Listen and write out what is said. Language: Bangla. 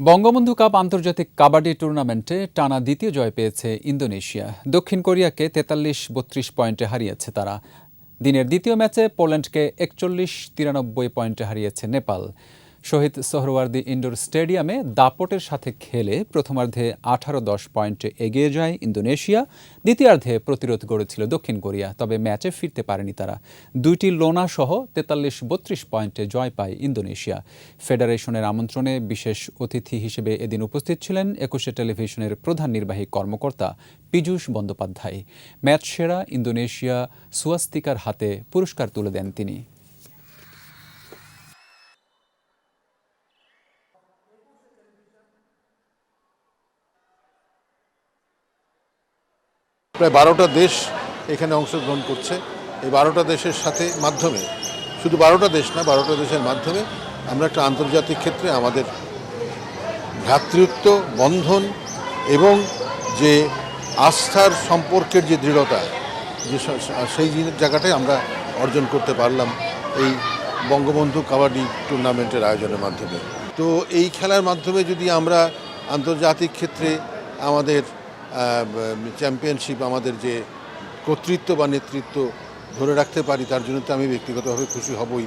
বঙ্গবন্ধু কাপ আন্তর্জাতিক কাবাডি টুর্নামেন্টে টানা দ্বিতীয় জয় পেয়েছে ইন্দোনেশিয়া। দক্ষিণ কোরিয়াকে তেতাল্লিশ, বত্রিশ পয়েন্টে হারিয়েছে তারা। দিনের দ্বিতীয় ম্যাচে পোল্যান্ডকে একচল্লিশ, তিরানব্বই পয়েন্টে হারিয়েছে নেপাল। শহীদ সোহরওয়ার্দী ইনডোর স্টেডিয়ামে দাপটের সাথে খেলে প্রথমার্ধে আঠারো দশ পয়েন্টে এগিয়ে যায় ইন্দোনেশিয়া, দ্বিতীয়ার্ধে প্রতিরোধ গড়েছিল দক্ষিণ কোরিয়া, তবে ম্যাচে ফিরতে পারেনি তারা। দুইটি লোনা সহ তেতাল্লিশ বত্রিশ পয়েন্টে জয় পায় ইন্দোনেশিয়া। ফেডারেশনের আমন্ত্রণে বিশেষ অতিথি হিসেবে এদিন উপস্থিত ছিলেন একুশে টেলিভিশনের প্রধান নির্বাহী কর্মকর্তা পীযূষ বন্দ্যোপাধ্যায়। ম্যাচ সেরা ইন্দোনেশিয়া সুয়াস্তিকার হাতে পুরস্কার তুলে দেন তিনি। প্রায় বারোটা দেশ এখানে অংশগ্রহণ করছে। এই বারোটা দেশের সাথে মাধ্যমে, শুধু বারোটা দেশ না, বারোটা দেশের মাধ্যমে আমরা একটা আন্তর্জাতিক ক্ষেত্রে আমাদের ভ্রাতৃত্ব, বন্ধন এবং যে আস্থার সম্পর্কের যে দৃঢ়তা, যে সেই জায়গাটাই আমরা অর্জন করতে পারলাম এই বঙ্গবন্ধু কাবাডি টুর্নামেন্টের আয়োজনের মাধ্যমে। তো এই খেলার মাধ্যমে যদি আমরা আন্তর্জাতিক ক্ষেত্রে আমাদের চ্যাম্পিয়নশিপ আমাদের যে কর্তৃত্ব বা নেতৃত্ব ধরে রাখতে পারি, তার জন্য তো আমি ব্যক্তিগতভাবে খুশি হবই।